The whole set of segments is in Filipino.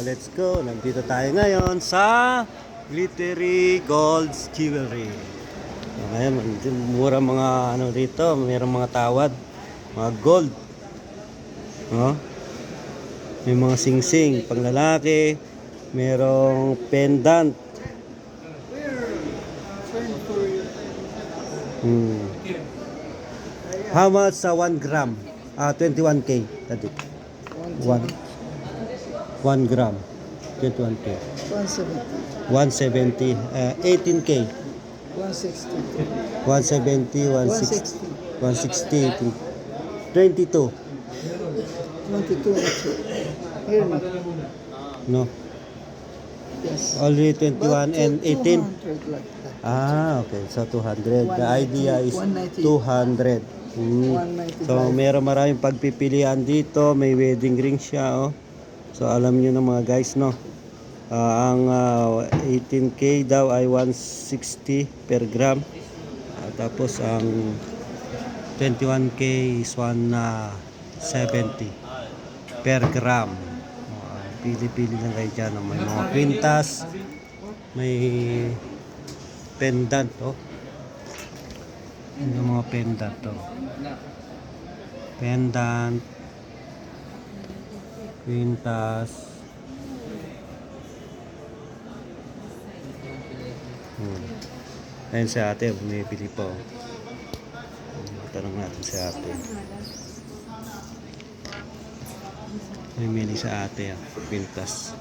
Let's go. Nandito tayo ngayon sa Glittery Gold's Jewelry. So, ngayon, mura mga ano dito, mayroong mga tawad, mga gold. No? May mga sing-sing, pang lalaki, pendant. Hmm. How much sa 1 gram? Ah, 21k. Tadi. 1 1 gram. 21k. 170, 170. Uh, 18k. 160, 170, 160, 160, 22. 22. Here na. No. Yes. Only 21 and 18. 200 like. Ah, okay. So 200. The idea is 190. 200. Hmm. 195. So meron maraming pagpipilian dito. May wedding ring siya, oh. So alam niyo na mga guys, no. Ah, ang ah, 18k daw ay 160 per gram. Ah, tapos ang 21k is 170 per gram. Pili-pili lang kayo dyan. oh. May mga kwintas, may pendant, oh. Yung mga pendant, oh. Pendant, Quintas. Hmm. Ayun si ate, bumibili pa. Oh. Tanong natin si ate. Bumili sa ate, ah. Quintas.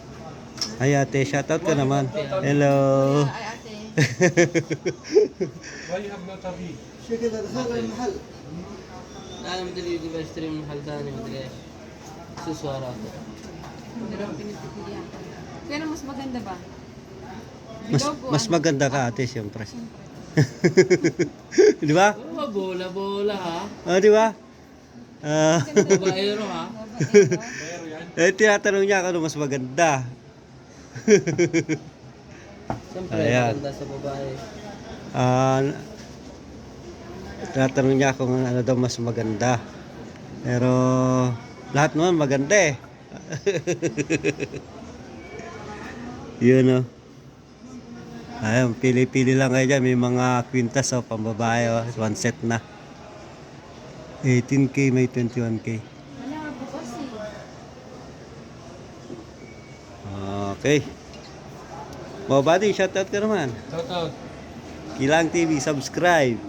Ay ate, shoutout ka naman. Hello. Why you have not a Shukran, mahal. Alam mo dali, di ba stream mahal tayo, di ba? Susara ko. Dalawang pinipipilian. Pero mas maganda ba? Mas, mas ano? maganda ka ate, siyempre. di ba? Oh, bola-bola ha. Oh, di ba? Ah, Babaero ha. Babaero yan. eh, tinatanong niya kung ano mas maganda. Siyempre, Ayan. maganda sa babae. Ah, tinatanong niya kung ano daw mas maganda. Pero, lahat naman maganda eh. Yun oh. Ayun, pili-pili lang kayo dyan. May mga kwintas oh, pambabae oh. One set na. 18k, may 21k. Wala nga bukas eh. Okay. Mga buddy, shoutout ka naman. shout out Kilang TV, subscribe.